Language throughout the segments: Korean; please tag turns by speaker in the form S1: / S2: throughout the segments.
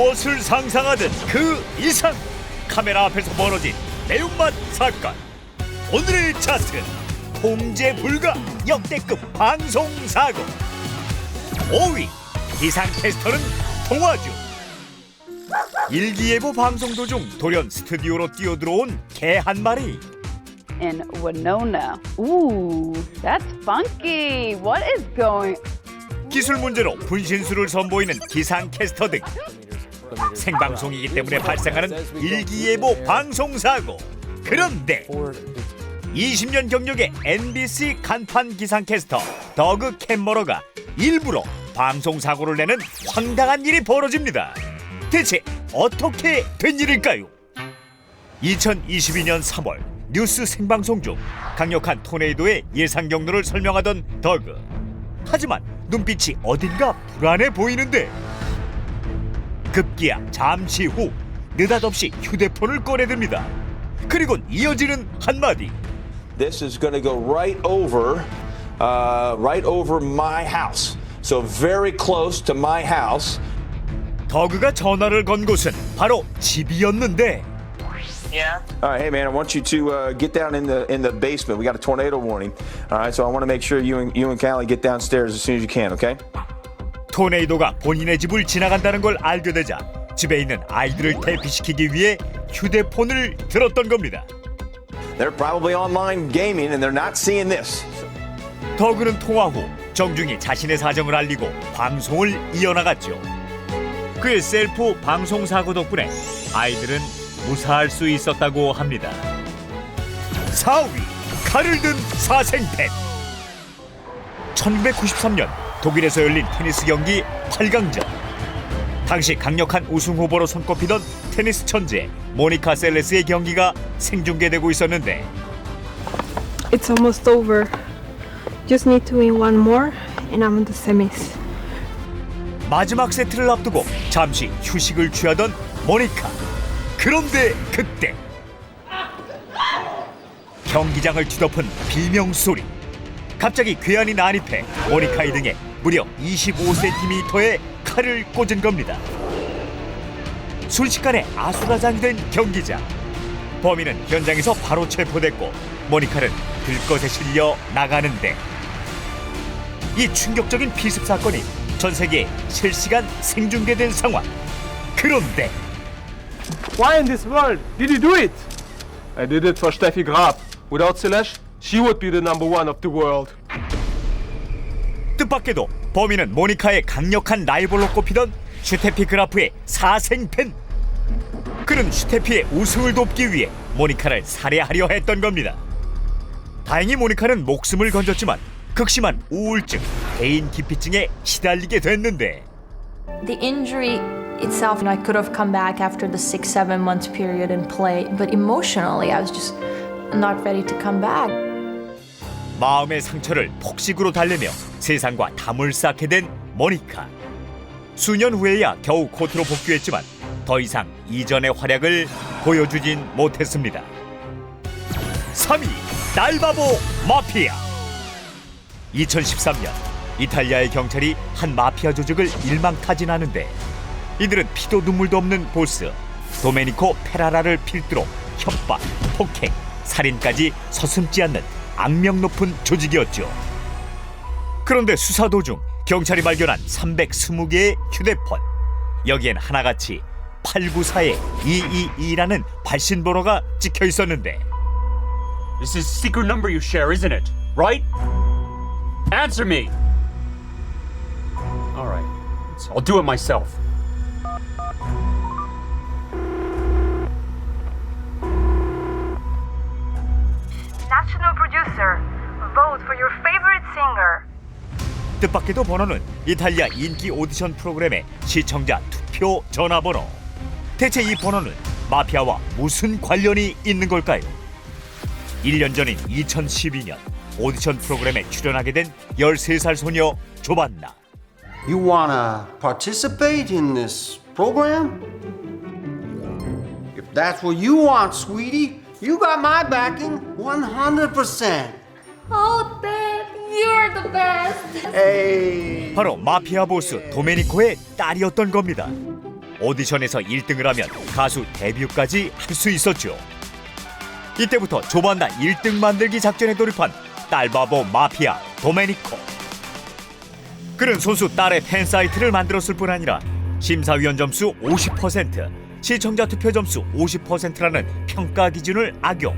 S1: 무엇을 상상하든 그 이상 카메라 앞에서 벌어진 매운맛 사건 오늘의 차트 통제 불가 역대급 방송 사고 5위 기상캐스터는 동화주 일기예보 방송 도중 돌연 스튜디오로 뛰어들어온 개 한 마리
S2: in Winona. Ooh, that's funky. What is going?
S1: 기술 문제로 분신술을 선보이는 기상캐스터 등 생방송이기 때문에 발생하는 일기예보 방송 사고 그런데 20년 경력의 NBC 간판 기상캐스터 더그 캔머러가 일부러 방송 사고를 내는 황당한 일이 벌어집니다. 대체 어떻게 된 일일까요? 2022년 3월 뉴스 생방송 중 강력한 토네이도의 예상 경로를 설명하던 더그. 하지만 눈빛이 어딘가 불안해 보이는데 급기야 잠시 후 느닷없이 휴대폰을 꺼내듭니다. 그리곤 이어지는 한마디.
S3: This is going to go right over, uh, right over my house. So very close to my house.
S1: 더그가 전화를 건 곳은 바로 집이었는데
S4: Yeah.
S3: All right, hey man, I want you to uh, get down in the in the basement. We got a tornado warning. All right, so I want to make sure you and you and Callie get downstairs as soon as you can. Okay?
S1: 토네이도가 본인의 집을 지나간다는 걸 알게 되자 집에 있는 아이들을 대피시키기 위해 휴대폰을 들었던 겁니다.
S3: They're probably online gaming and they're not seeing this.
S1: 더그는 통화 후 정중히 자신의 사정을 알리고 방송을 이어나갔죠. 그의 셀프 방송 사고 덕분에 아이들은 무사할 수 있었다고 합니다. 4위 칼을 든 사생팬 1993년 독일에서 열린 테니스 경기 8강전 당시 강력한 우승 후보로 손꼽히던 테니스 천재 모니카 셀레스의 경기가 생중계되고 있었는데
S5: It's almost over. Just need to win one more, and I'm in the semis.
S1: 마지막 세트를 앞두고 잠시 휴식을 취하던 모니카. 그런데 그때 경기장을 뒤덮은 비명 소리. 갑자기 괴한이 난입해 모니카의 등에 무려 25cm의 칼을 꽂은 겁니다. 순식간에 아수라장이 된 경기장. 범인은 현장에서 바로 체포됐고 모니카는 들것에 실려 나가는데 이 충격적인 피습 사건이 전 세계에 실시간 생중계된 상황. 그런데
S6: Why in this world did you do it? I did it for Steffi Graf. Without Celeste, she would be the number one of the world.
S1: 뜻밖에도 범인은 모니카의 강력한 라이벌로 꼽히던 슈테피 그라프의 사생팬. 그는 슈테피의 우승을 돕기 위해 모니카를 살해하려 했던 겁니다. 다행히 모니카는 목숨을 건졌지만 극심한 우울증, 대인 기피증에 시달리게 됐는데
S7: The injury itself, I could have come back after the six, seven months period and play, but emotionally, I was just not ready to come back.
S1: 마음의 상처를 폭식으로 달래며 세상과 담을 쌓게 된 모니카. 수년 후에야 겨우 코트로 복귀했지만 더 이상 이전의 활약을 보여주진 못했습니다. 3위 날바보 마피아 2013년 이탈리아의 경찰이 한 마피아 조직을 일망타진하는데 이들은 피도 눈물도 없는 보스 도메니코 페라라를 필두로 협박, 폭행, 살인까지 서슴지 않는 악명 높은 조직이었죠. 그런데 수사 도중 경찰이 발견한 320개의 휴대폰 여기엔 하나같이 894의 222라는 발신 번호가 찍혀 있었는데
S8: This is secret number you share, isn't it? Right? Answer me. All right. I'll do it myself.
S9: National producer, vote for your favorite singer.
S1: 뜻밖에도 번호는 이탈리아 인기 오디션 프로그램의 시청자 투표 전화번호. 대체 이 번호는 마피아와 무슨 관련이 있는 걸까요? 1년 전인 2012년 오디션 프로그램에 출연하게 된 13살 소녀 조반나.
S10: You wanna participate in this program? If that's what you want, sweetie, you got my backing 100%.
S7: Oh, Dad, you're the best.
S10: Hey.
S1: 바로 마피아 보스 도메니코의 딸이었던 겁니다. 오디션에서 1등을 하면 가수 데뷔까지 할 수 있었죠. 이때부터 조반나 1등 만들기 작전에 돌입한 딸바보 마피아 도메니코. 그는 손수 딸의 팬 사이트를 만들었을 뿐 아니라 심사위원 점수 50%, 시청자 투표 점수 50%라는 평가 기준을 악용.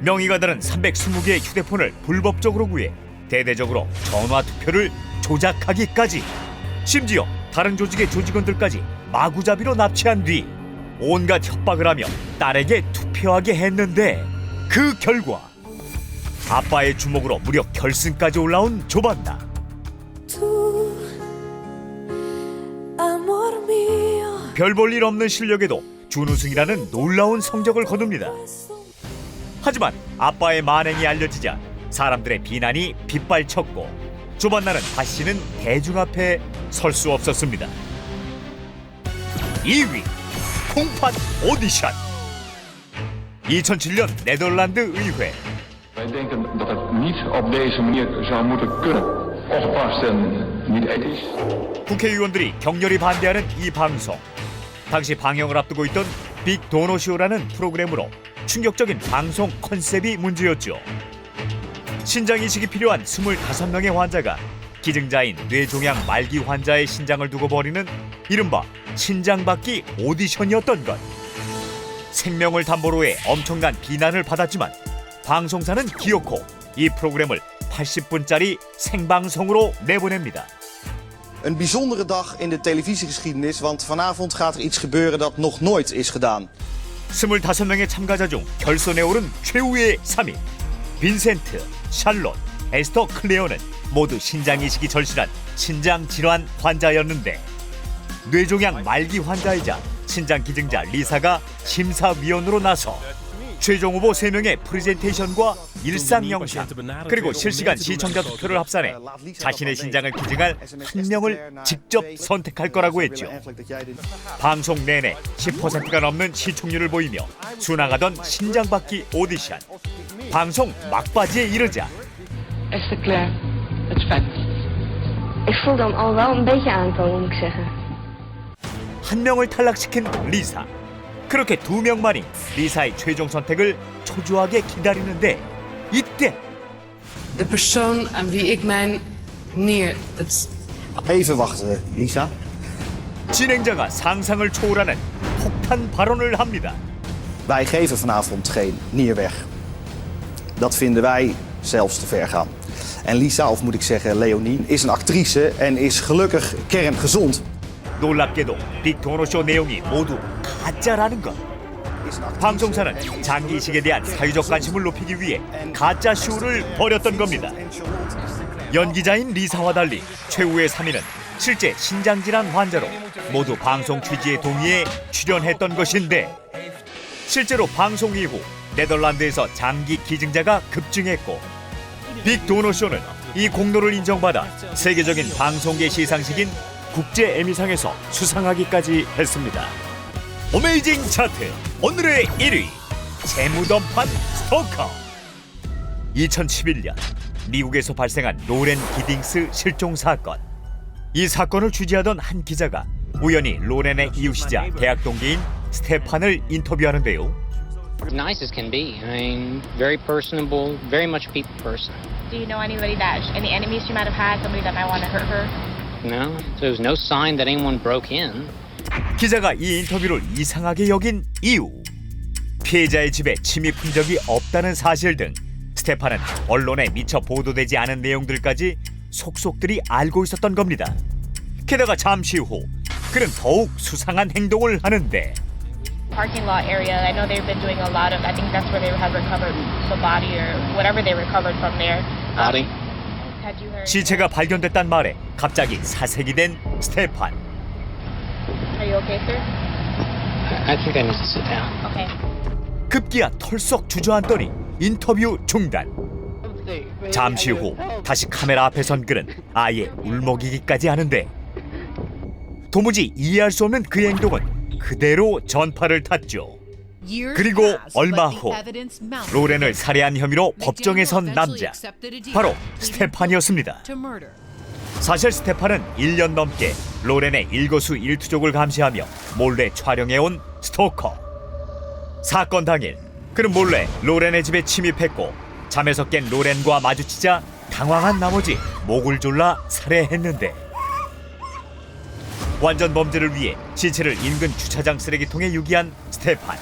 S1: 명의가 다른 320개의 휴대폰을 불법적으로 구해 대대적으로 전화 투표를 조작하기까지. 심지어 다른 조직의 조직원들까지 마구잡이로 납치한 뒤 온갖 협박을 하며 딸에게 투표하게 했는데 그 결과 아빠의 주목으로 무려 결승까지 올라온 조반나. 별 볼 일 없는 실력에도 준우승이라는 놀라운 성적을 거둡니다. 하지만 아빠의 만행이 알려지자 사람들의 비난이 빗발쳤고 조반나는 다시는 대중 앞에 설 수 없었습니다. 2위 콩팥 오디션 2007년 네덜란드 의회
S4: Wij denken dat het niet op deze manier zou moeten kunnen. Ongepast en niet ethisch.
S1: 국회의원들이 격렬히 반대하는 이 방송. 당시 방영을 앞두고 있던 빅 도노쇼라는 프로그램으로 충격적인 방송 컨셉이 문제였죠. 신장 이식이 필요한 25명의 환자가 기증자인 뇌종양 말기 환자의 신장을 두고 벌이는 이른바 신장받기 오디션이었던 것. 생명을 담보로 해 엄청난 비난을 받았지만 방송사는 기어코 이 프로그램을 80분짜리 생방송으로 내보냅니다.
S11: Een bijzondere dag in de televisiegeschiedenis, want vanavond gaat er iets gebeuren dat nog nooit is gedaan.
S1: 25명의 참가자 중 결선에 오른 최후의 3인 빈센트, 샬롯, 에스터 클레어는 모두 신장 이식이 절실한 신장 질환 환자였는데 뇌종양 말기 환자이자 신장 기증자 리사가 심사위원으로 나서 최종 후보 3명의 프레젠테이션과 일상 영상 그리고 실시간 시청자 투표를 합산해 자신의 신장을 기증할 한 명을 직접 선택할 거라고 했죠. 방송 내내 10%가 넘는 시청률을 보이며 수나가던 신장받기 오디션 방송 막바지에 이르자
S9: Esther Claire, het spijt me. Ik voel dan al wel een beetje aankomen, moet ik zeggen.
S1: 한 명을 탈락시킨 리사 그렇게 두 명만이 리사의 최종 선택을 초조하게 기다리는데 이때
S9: De persoon aan wie ik mijn neer... Het
S11: Even wachten, Lisa.
S1: 진행자가 상상을 초월하는 폭탄 발언을 합니다
S11: Wij geven vanavond geen nier weg. Dat vinden wij zelfs te ver gaan. En Lisa, of moet ik zeggen Leonie, is een actrice en is gelukkig kerngezond.
S1: 놀랍게도 빅토노쇼 내용이 모두 가짜라는 것 방송사는
S11: en is
S1: 장기 이식에
S11: gelukkig
S1: 대한 사회적 관심을 높이기 위해 가짜 쇼를 벌였던 겁니다. 연기자인 리사와 달리 최후의 3인은 실제 신장질환 환자로 모두 방송 취지에 동의해 출연했던 것인데 실제로 방송 이후 네덜란드에서 장기 기증자가 급증했고 빅 도노쇼는 이 공로를 인정받아 세계적인 방송계 시상식인 국제 에미상에서 수상하기까지 했습니다. 어메이징 차트 오늘의 1위 재무덤판 스토커 2011년 미국에서 발생한 로렌 기딩스 실종 사건. 이 사건을 취재하던 한 기자가 우연히 로렌의 이웃이자 대학 동기인 스테판을 인터뷰하는데요.
S9: Nice as can be. I mean, very personable, very much people person.
S7: Do you know anybody that, any enemies she might have had, somebody that might want to hurt her?
S9: No, so there's no sign that anyone broke in.
S1: 기자가 이 인터뷰를 이상하게 여긴 이유. 피해자의 집에 침입한 적이 없다는 사실 등 스테판은 언론에 미처 보도되지 않은 내용들까지 속속들이 알고 있었던 겁니다. 게다가 잠시 후 그는 더욱 수상한 행동을 하는데
S7: Parking lot area. I know they've been doing a lot of. I think that's where they have recovered the body or whatever they recovered from there. Um,
S9: Body?
S1: 시체가 발견됐단 말에 갑자기 사색이 된 스테판.
S7: Are you okay, sir?
S9: I think I need to sit down.
S7: Okay.
S1: 급기야 털썩 주저앉더니 인터뷰 중단. 잠시 후 다시 카메라 앞에 선 그는 아예 울먹이기까지 하는데 도무지 이해할 수 없는 그 행동은 그대로 전파를 탔죠. 그리고 얼마 후 로렌을 살해한 혐의로 법정에 선 남자 바로 스테판이었습니다. 사실 스테판은 1년 넘게 로렌의 일거수 일투족을 감시하며 몰래 촬영해온 스토커. 사건 당일 그는 몰래 로렌의 집에 침입했고 잠에서 깬 로렌과 마주치자 당황한 나머지 목을 졸라 살해했는데 완전 범죄를 위해 시체를 인근 주차장 쓰레기통에 유기한 스테판.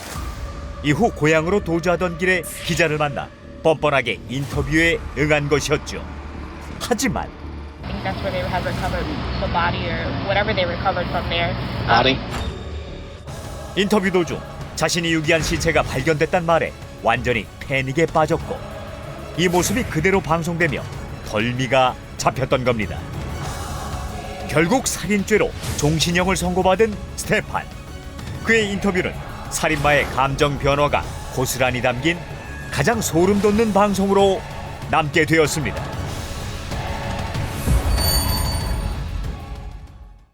S1: 이후 고향으로 도주하던 길에 기자를 만나 뻔뻔하게 인터뷰에 응한 것이었죠. 하지만
S12: I think that's where they had recovered the body or whatever they recovered from there.
S11: Body?
S1: 인터뷰 도중 자신이 유기한 시체가 발견됐단 말에 완전히 패닉에 빠졌고 이 모습이 그대로 방송되며 덜미가 잡혔던 겁니다. 결국 살인죄로 종신형을 선고받은 스테판. 그의 인터뷰는 살인마의 감정 변화가 고스란히 담긴 가장 소름 돋는 방송으로 남게 되었습니다.